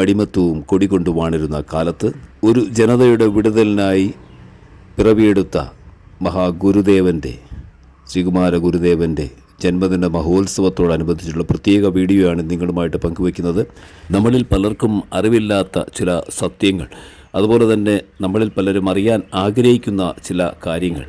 അടിമത്വവും കൊടികൊണ്ടു വാണിരുന്ന കാലത്ത് ഒരു ജനതയുടെ വിടുതലിനായി പിറവിയെടുത്ത മഹാഗുരുദേവന്റെ ശ്രീകുമാര ഗുരുദേവന്റെ ജന്മദിന മഹോത്സവത്തോടനുബന്ധിച്ചുള്ള പ്രത്യേക വീഡിയോയാണ് നിങ്ങളുമായിട്ട് പങ്കുവയ്ക്കുന്നത്. നമ്മളിൽ പലർക്കും അറിവില്ലാത്ത ചില സത്യങ്ങൾ അതുപോലെ തന്നെ നമ്മളിൽ പലരും അറിയാൻ ആഗ്രഹിക്കുന്ന ചില കാര്യങ്ങൾ.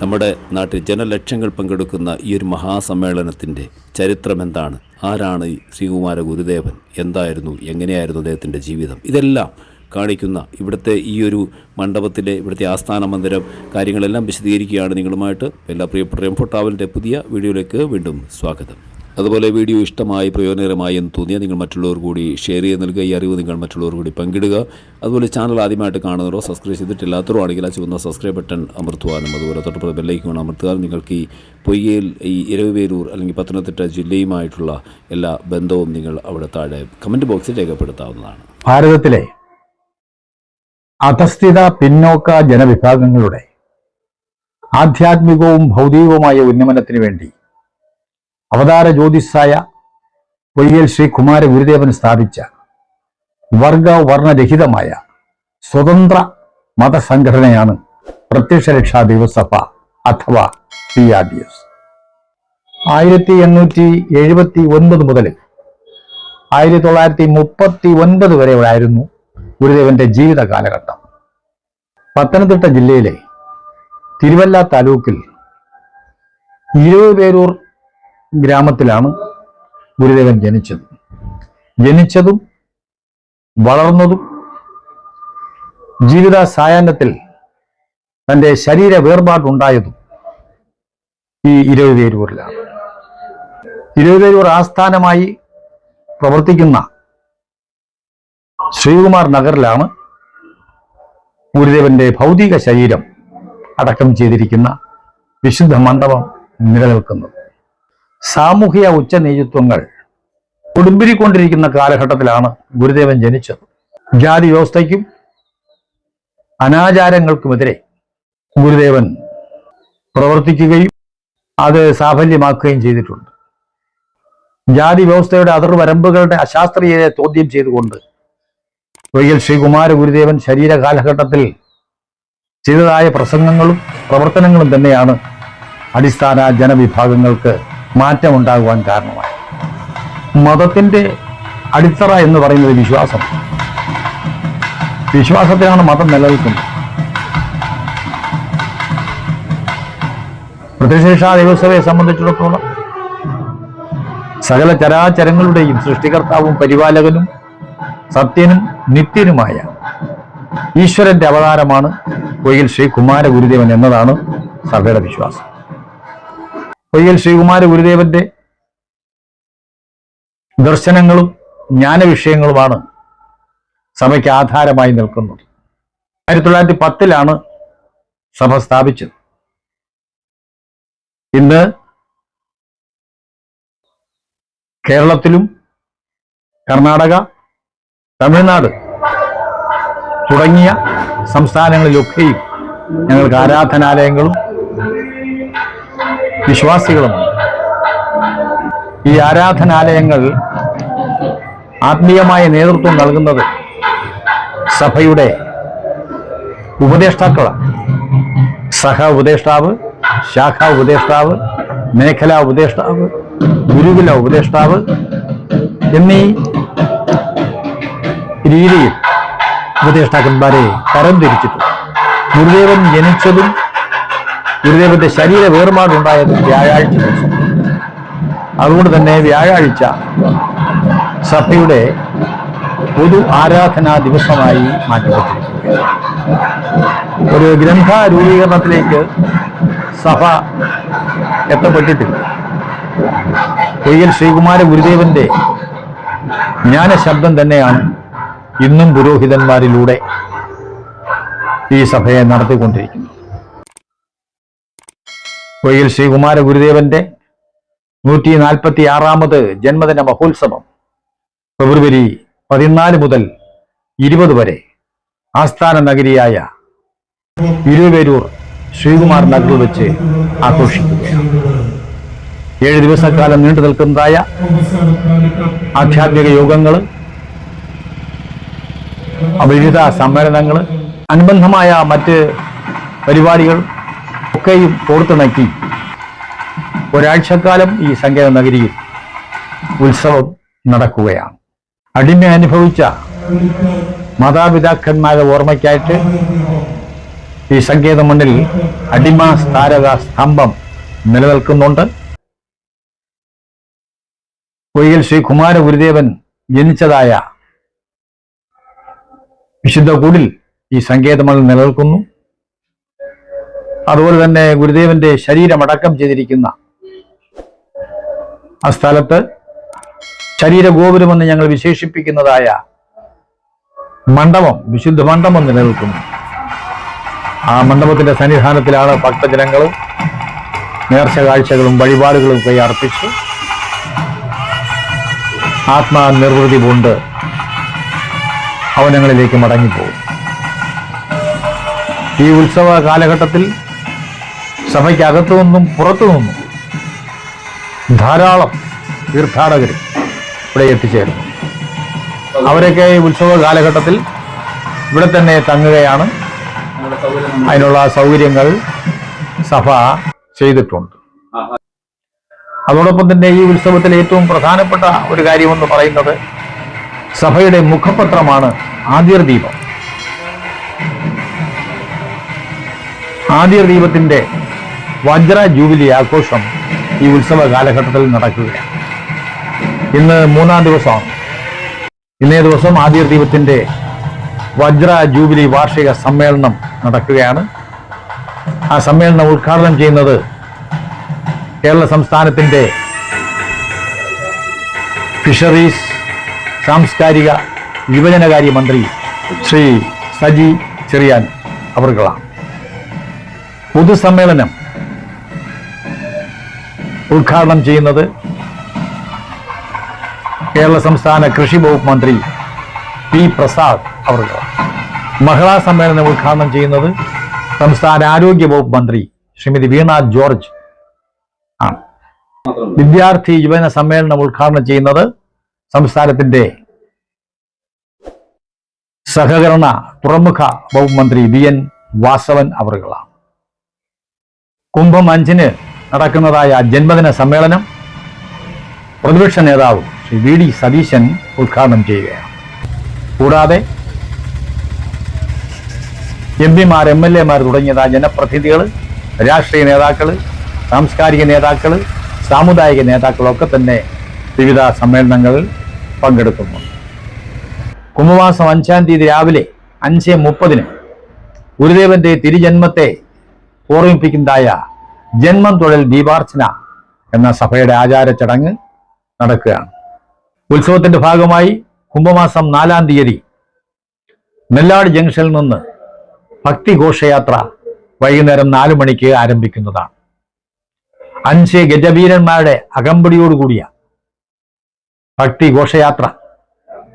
നമ്മുടെ നാട്ടിൽ ജനലക്ഷങ്ങൾ പങ്കെടുക്കുന്ന ഈ ഒരു മഹാസമ്മേളനത്തിന്റെ ചരിത്രം എന്താണ് ആരാണ് ശ്രീകുമാര ഗുരുദേവൻ? എന്തായിരുന്നു? എങ്ങനെയായിരുന്നു അദ്ദേഹത്തിന്റെ ജീവിതം? ഇതെല്ലാം കാണിക്കുന്ന ഇവിടുത്തെ ഈ ഒരു മണ്ഡപത്തിലെ ഇവിടുത്തെ ആസ്ഥാന മന്ദിരം കാര്യങ്ങളെല്ലാം വിശദീകരിക്കുകയാണ് നിങ്ങളുമായിട്ട്. എല്ലാ പ്രിയപ്പെട്ട എംഫോട്ടാവലിന്റെ പുതിയ വീഡിയോയിലേക്ക് വീണ്ടും സ്വാഗതം. അതുപോലെ വീഡിയോ ഇഷ്ടമായി പ്രയോജനകരമായി എന്ന് തോന്നിയാൽ നിങ്ങൾ മറ്റുള്ളവർ കൂടി ഷെയർ ചെയ്ത് നൽകുക. ഈ അറിവ് നിങ്ങൾ മറ്റുള്ളവർ കൂടി പങ്കിടുക. അതുപോലെ ചാനൽ ആദ്യമായിട്ട് കാണുന്നവരോ സബ്സ്ക്രൈബ് ചെയ്തിട്ടില്ലാത്തവരോ ആണെങ്കിൽ ആ ചുവന്ന സബ്സ്ക്രൈബ് ബട്ടൺ അമർത്തുവാനും അതുപോലെ തൊട്ടപ്പുറത്ത് ബെല്ലൈക്കൺ അമർത്തുവാനും നിങ്ങൾക്ക് ഈ പൊയ്യയിൽ ഈ ഇരവിപേരൂർ അല്ലെങ്കിൽ പത്തനംതിട്ട ജില്ലയുമായിട്ടുള്ള എല്ലാ ബന്ധവും നിങ്ങൾ അവിടെ താഴെ കമന്റ് ബോക്സിൽ രേഖപ്പെടുത്താവുന്നതാണ്. ഭാരതത്തിലെ അധസ്ഥിത പിന്നോക്ക ജനവിഭാഗങ്ങളുടെ ആധ്യാത്മികവും ഭൗതികവുമായ ഉന്നമനത്തിന് വേണ്ടി അവതാര ജ്യോതിസായ പൊയ്യൽ ശ്രീ കുമാര ഗുരുദേവൻ സ്ഥാപിച്ച വർഗ വർണരഹിതമായ സ്വതന്ത്ര മതസംഘടനയാണ് പ്രത്യക്ഷ രക്ഷാ ദിവസഭ അഥവാ പി ആർ ഡി എസ്. ആയിരത്തി എണ്ണൂറ്റി എഴുപത്തി ഒൻപത് മുതൽ ആയിരത്തി തൊള്ളായിരത്തി മുപ്പത്തി ഒൻപത് വരെ ആയിരുന്നു ഗുരുദേവന്റെ ജീവിത കാലഘട്ടം. പത്തനംതിട്ട ജില്ലയിലെ തിരുവല്ല താലൂക്കിൽ ഇരുപേരൂർ ഗ്രാമത്തിലാണ് ഗുരുദേവൻ ജനിച്ചത്. ജനിച്ചതും വളർന്നതും ജീവിത സായാഹ്നത്തിൽ തന്റെ ശരീര വേർപാടുണ്ടായതും ഈ ഇരുപതേരൂരിലാണ്. ഇരുപതേരൂർ ആസ്ഥാനമായി പ്രവർത്തിക്കുന്ന ശ്രീകുമാർ നഗറിലാണ് ഗുരുദേവന്റെ ഭൗതിക ശരീരം അടക്കം ചെയ്തിരിക്കുന്ന വിശുദ്ധ മണ്ഡപം നിലനിൽക്കുന്നത്. സാമൂഹിക ഉച്ചനീചിത്വങ്ങൾ കൊടുമ്പിരിക്കൊണ്ടിരിക്കുന്ന കാലഘട്ടത്തിലാണ് ഗുരുദേവൻ ജനിച്ചത്. ജാതി വ്യവസ്ഥയ്ക്കും അനാചാരങ്ങൾക്കുമെതിരെ ഗുരുദേവൻ പ്രവർത്തിക്കുകയും അത് സാഫല്യമാക്കുകയും ചെയ്തിട്ടുണ്ട്. ജാതി വ്യവസ്ഥയുടെ അതിർവരമ്പുകളുടെ അശാസ്ത്രീയതയെ ചോദ്യം ചെയ്തുകൊണ്ട് ഒരിക്കൽ ശ്രീകുമാര ഗുരുദേവൻ ശരീര കാലഘട്ടത്തിൽ ചെയ്തതായ പ്രസംഗങ്ങളും പ്രവർത്തനങ്ങളും തന്നെയാണ് അടിസ്ഥാന ജനവിഭാഗങ്ങൾക്ക് മാറ്റമുണ്ടാകുവാൻ കാരണമായി. മതത്തിന്റെ അടിത്തറ എന്ന് പറയുന്നത് വിശ്വാസം. വിശ്വാസത്തിലാണ് മതം നിലനിൽക്കുന്നത്. പ്രതിശേഷ ദിവസവയെ സംബന്ധിച്ചിടത്തോളം സകല ചരാചരങ്ങളുടെയും സൃഷ്ടികർത്താവും പരിപാലകനും സത്യനും നിത്യനുമായ ഈശ്വരന്റെ അവതാരമാണ് പൊയ്യൽ ശ്രീ കുമാര ഗുരുദേവൻ എന്നതാണ് സഭയുടെ വിശ്വാസം. പൊയ്യൽ ശ്രീകുമാര ഗുരുദേവന്റെ ദർശനങ്ങളും ജ്ഞാനവിഷയങ്ങളുമാണ് സഭയ്ക്ക് ആധാരമായി നിൽക്കുന്നത്. ആയിരത്തി തൊള്ളായിരത്തി പത്തിലാണ് സഭ സ്ഥാപിച്ചത്. ഇന്ന് കേരളത്തിലും കർണാടക തമിഴ്നാട് തുടങ്ങിയ സംസ്ഥാനങ്ങളിലൊക്കെയും ഞങ്ങൾക്ക് ആരാധനാലയങ്ങളും വിശ്വാസികളുമുണ്ട് ഈ ആരാധനാലയങ്ങൾ ആത്മീയമായ നേതൃത്വം നൽകുന്നത് സഭയുടെ ഉപദേഷ്ടാക്കളാണ് സഹ ഉപദേഷ്ടാവ് ശാഖാ ഉപദേഷ്ടാവ് മേഖലാ ഉപദേഷ്ടാവ് ഗുരുകുല ഉപദേഷ്ടാവ് എന്നീ രീതിയിൽ ഉപദേഷ്ടാക്കന്മാരെ തരംതിരിച്ചിട്ടുണ്ട് ഗുരുദേവൻ ജനിച്ചതും ഗുരുദേവന്റെ ശരീര വേർപാടുണ്ടായത് വ്യാഴാഴ്ച ദിവസം. അതുകൊണ്ട് തന്നെ വ്യാഴാഴ്ച സഭയുടെ പൊതു ആരാധനാ ദിവസമായി മാറ്റപ്പെട്ടിരിക്കുകയാണ് ഒരു ഗ്രന്ഥ രൂപീകരണത്തിലേക്ക് സഭ എത്തപ്പെട്ടിട്ടില്ല. കൊയ്യൽ ശ്രീകുമാര ഗുരുദേവന്റെ ജ്ഞാനശബ്ദം തന്നെയാണ് ഇന്നും പുരോഹിതന്മാരിലൂടെ ഈ സഭയെ നടത്തിക്കൊണ്ടിരിക്കുന്നത്. കൊയ്യൽ ശ്രീകുമാര ഗുരുദേവന്റെ നൂറ്റി നാൽപ്പത്തി ആറാമത് ജന്മദിന മഹോത്സവം ഫെബ്രുവരി പതിനാല് മുതൽ ഇരുപത് വരെ ആസ്ഥാന നഗരിയായ ഇരുവേരൂർ ശ്രീകുമാർ നഗറിൽ വെച്ച് ആഘോഷിക്കുകയാണ്. ഏഴ് ദിവസക്കാലം നീണ്ടു നിൽക്കുന്നതായ ആധ്യാത്മിക യോഗങ്ങൾ വിവിധ സമ്മേളനങ്ങൾ അനുബന്ധമായ മറ്റ് പരിപാടികൾ ഒക്കെയും കോർത്തിണക്കി ഒരാഴ്ചക്കാലം ഈ സങ്കേത നഗരിയിൽ ഉത്സവം നടക്കുകയാണ്. അടിമ അനുഭവിച്ച മാതാപിതാക്കന്മാരുടെ ഓർമ്മയ്ക്കായിട്ട് ഈ സങ്കേത മണ്ണിൽ അടിമ സ്താരക സ്തംഭം നിലനിൽക്കുന്നുണ്ട്. കൊയ്യൽ ശ്രീ കുമാര ഗുരുദേവൻ ജനിച്ചതായ വിശുദ്ധ കൂടിൽ ഈ സങ്കേതമണ്ണിൽ നിലനിൽക്കുന്നു. അതുപോലെ തന്നെ ഗുരുദേവന്റെ ശരീരം അടക്കം ചെയ്തിരിക്കുന്ന ആ സ്ഥലത്ത് ശരീരഗോപുരമെന്ന് ഞങ്ങൾ വിശേഷിപ്പിക്കുന്നതായ മണ്ഡപം വിശുദ്ധ മണ്ഡപം നിലനിൽക്കുന്നു. ആ മണ്ഡപത്തിന്റെ സന്നിധാനത്തിലാണ് ഭക്തജനങ്ങളും നേർച്ച കാഴ്ചകളും വഴിപാടുകളും കൈ അർപ്പിച്ച് ആത്മനിർവൃതി കൊണ്ട് ഭവനങ്ങളിലേക്ക് മടങ്ങിപ്പോകും. ഈ ഉത്സവ കാലഘട്ടത്തിൽ സഭയ്ക്കകത്തു നിന്നും പുറത്തു നിന്നും ധാരാളം തീർത്ഥാടകർ ഇവിടെ എത്തിച്ചേരുന്നു. അവരൊക്കെ ഈ ഉത്സവ കാലഘട്ടത്തിൽ ഇവിടെ തന്നെ തങ്ങുകയാണ്. അതിനുള്ള സൗകര്യങ്ങൾ സഭ ചെയ്തിട്ടുണ്ട്. അതോടൊപ്പം തന്നെ ഈ ഉത്സവത്തിൽ ഏറ്റവും പ്രധാനപ്പെട്ട ഒരു കാര്യമെന്ന് പറയുന്നത് സഭയുടെ മുഖപത്രമാണ് ആദ്യർ ദീപം ആദ്യർ ദീപത്തിന്റെ വജ്ര ജൂബിലി ആഘോഷം ഈ ഉത്സവ കാലഘട്ടത്തിൽ നടക്കുകയാണ്. ഇന്ന് മൂന്നാം ദിവസമാണ് ഇന്നേ ദിവസം ആദ്യ ദീപത്തിന്റെ വജ്ര ജൂബിലി വാർഷിക സമ്മേളനം നടക്കുകയാണ്. ആ സമ്മേളനം ഉദ്ഘാടനം ചെയ്യുന്നത് കേരള സംസ്ഥാനത്തിന്റെ ഫിഷറീസ് സാംസ്കാരിക യുവജനകാര്യ മന്ത്രി ശ്രീ സജി ചെറിയാൻ അവർകളാണ്. പൊതുസമ്മേളനം ഉദ്ഘാടനം ചെയ്യുന്നത് കേരള സംസ്ഥാന കൃഷി വകുപ്പ് മന്ത്രി പി പ്രസാദ് അവർകളാണ് മഹിളാ സമ്മേളനം ഉദ്ഘാടനം ചെയ്യുന്നത് സംസ്ഥാന ആരോഗ്യ വകുപ്പ് മന്ത്രി ശ്രീമതി വീണ ജോർജ് ആണ്. വിദ്യാർത്ഥി യുവജന സമ്മേളനം ഉദ്ഘാടനം ചെയ്യുന്നത് സംസ്ഥാനത്തിന്റെ സഹകരണ തുറമുഖ വകുപ്പ് മന്ത്രി വി എൻ വാസവൻ അവറുകളാണ്. കുംഭം അഞ്ചിന് നടക്കുന്നതായ ജന്മദിന സമ്മേളനം പ്രതിപക്ഷ നേതാവ് ശ്രീ വി ഡി സതീശൻ ഉദ്ഘാടനം ചെയ്യുകയാണ്. കൂടാതെ എം പിമാർ എം എൽ എമാർ തുടങ്ങിയതായ ജനപ്രതിനിധികൾ രാഷ്ട്രീയ നേതാക്കൾ സാംസ്കാരിക നേതാക്കൾ സാമുദായിക നേതാക്കളൊക്കെ തന്നെ വിവിധ സമ്മേളനങ്ങളിൽ പങ്കെടുക്കുന്നു. കുംഭമാസം അഞ്ചാം തീയതി രാവിലെ അഞ്ച് മുപ്പതിന് ഗുരുദേവന്റെ തിരുജന്മത്തെ ഓർമ്മിപ്പിക്കുന്നതായ ജന്മം തൊഴിൽ ദീപാർച്ചന എന്ന സഭയുടെ ആചാര ചടങ്ങ് നടക്കുകയാണ്. ഉത്സവത്തിന്റെ ഭാഗമായി കുംഭമാസം നാലാം തീയതി നെല്ലാട് ജംഗ്ഷനിൽ നിന്ന് ഭക്തി ഘോഷയാത്ര വൈകുന്നേരം നാലു മണിക്ക് ആരംഭിക്കുന്നതാണ്. അഞ്ച് ഗജവീരന്മാരുടെ അകമ്പടിയോടുകൂടിയ ഭക്തി ഘോഷയാത്ര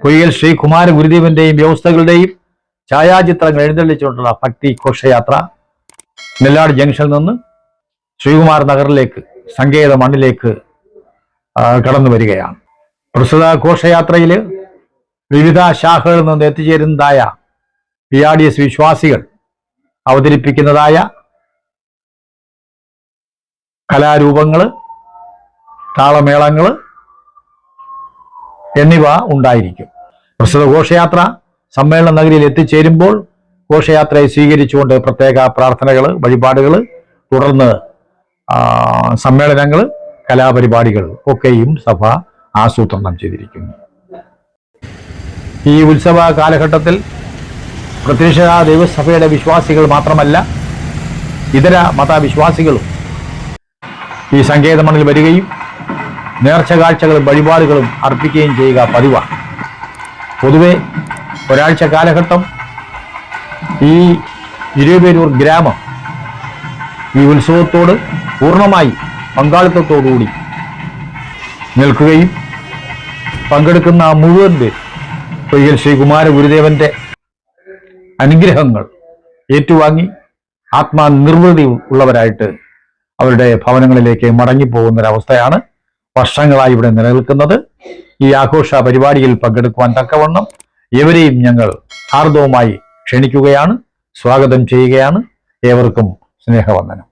പൊയ്യൽ ശ്രീ കുമാര ഗുരുദേവന്റെയും വ്യവസ്ഥകളുടെയും ഛായാചിത്രങ്ങൾ എഴുന്നള്ളിച്ചുകൊണ്ടുള്ള ഭക്തി ഘോഷയാത്ര നെല്ലാട് ജംഗ്ഷനിൽ നിന്ന് ശ്രീകുമാർ നഗറിലേക്ക് സങ്കേത മണ്ണിലേക്ക് കടന്നു വരികയാണ്. പ്രസ്തുത ഘോഷയാത്രയിൽ വിവിധ ശാഖകളിൽ നിന്ന് എത്തിച്ചേരുന്നതായ പി ആർ ഡി എസ് വിശ്വാസികൾ അവതരിപ്പിക്കുന്നതായ കലാരൂപങ്ങൾ താളമേളങ്ങൾ എന്നിവ ഉണ്ടായിരിക്കും. പ്രസ്തുത ഘോഷയാത്ര സമ്മേളന നഗരിയിൽ എത്തിച്ചേരുമ്പോൾ ഘോഷയാത്രയെ സ്വീകരിച്ചുകൊണ്ട് പ്രത്യേക പ്രാർത്ഥനകൾ വഴിപാടുകൾ തുടർന്ന് സമ്മേളനങ്ങൾ കലാപരിപാടികൾ ഒക്കെയും സഭ ആസൂത്രണം ചെയ്തിരിക്കുന്നു. ഈ ഉത്സവ കാലഘട്ടത്തിൽ പ്രത്യക്ഷ ദൈവസഭയുടെ വിശ്വാസികൾ മാത്രമല്ല ഇതര മതവിശ്വാസികളും ഈ സങ്കേതമണ്ണിൽ വരികയും നേർച്ച കാഴ്ചകളും വഴിപാടുകളും അർപ്പിക്കുകയും ചെയ്യുക പതിവാണ്. പൊതുവെ ഒരാഴ്ച കാലഘട്ടം ഈ ഇരുപേരൂർ ഗ്രാമം ഈ ഉത്സവത്തോട് പൂർണമായി പങ്കാളിത്തത്തോടുകൂടി നിൽക്കുകയും പങ്കെടുക്കുന്ന മുഴുവൻ പേർ പൊയ്യൽ ശ്രീ കുമാര ഗുരുദേവന്റെ അനുഗ്രഹങ്ങൾ ഏറ്റുവാങ്ങി ആത്മാനിർവൃതി ഉള്ളവരായിട്ട് അവരുടെ ഭവനങ്ങളിലേക്ക് മടങ്ങിപ്പോകുന്ന ഒരവസ്ഥയാണ് വർഷങ്ങളായി ഇവിടെ നിലനിൽക്കുന്നത്. ഈ ആഘോഷ പരിപാടിയിൽ പങ്കെടുക്കുവാൻ തക്കവണ്ണം എവരെയും ഞങ്ങൾ ഹാർദവുമായി ക്ഷണിക്കുകയാണ് സ്വാഗതം ചെയ്യുകയാണ്. ഏവർക്കും സ്നേഹവന്ദനം.